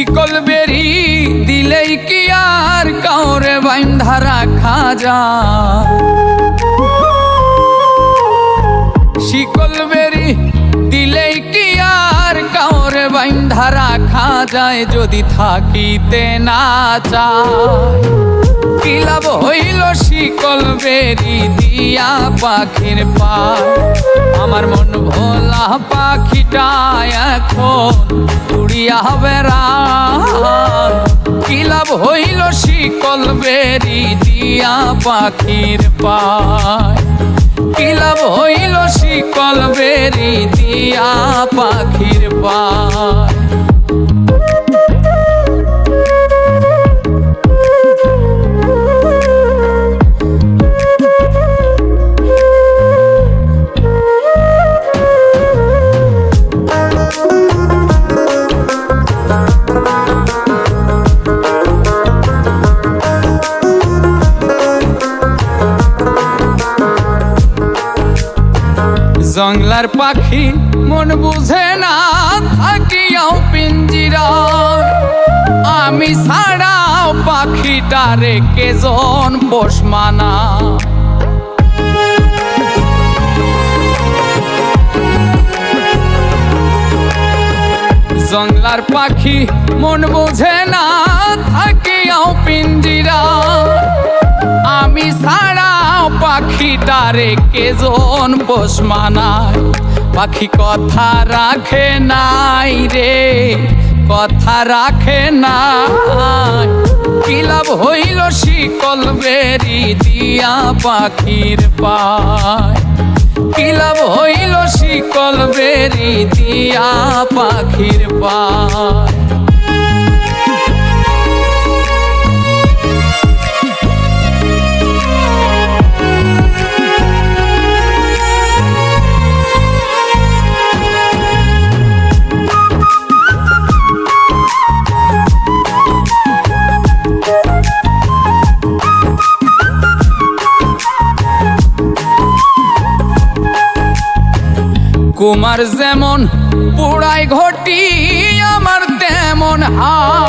শিকল বেরি দিলেই কি আর কাউরে বাইন্ধা রাখা যা শিকল বেরি দিলেই কি আর কাউরে বাইন্ধা রাখা যায় যদি থাকিতে না চায়? কি লাভ হইল শিকল বেরি দিয়া পাখির পায় আমার মন ভোলা পাখিটা এখন উড়িয়া বেড়ায় কি লাভ হইল শিকল বেরি দিয়া পাখির পায় কি লাভ হইল শিকল বেরি দিয়া পাখির পায় জংলার পাখি মন বুঝে না, থাকিয়াও পিঞ্জিরা। আমি ছাড়াও পাখিটারে কেজন পোষ মানা? জংলার পাখি মন বুঝে না, থাকিয়াও পিঞ্জিরা। পাখিটারে কেজন পোষ মানায়? পাখি কথা রাখে নাই রে, কথা রাখে নাই। কি লাভ হইল শিকল বেরি দিয়া পাখির পায়? কি লাভ হইল শিকল বেরি দিয়া পাখির পায়? কুমার যেমন পুরাই ঘটি আমার তেমন হাল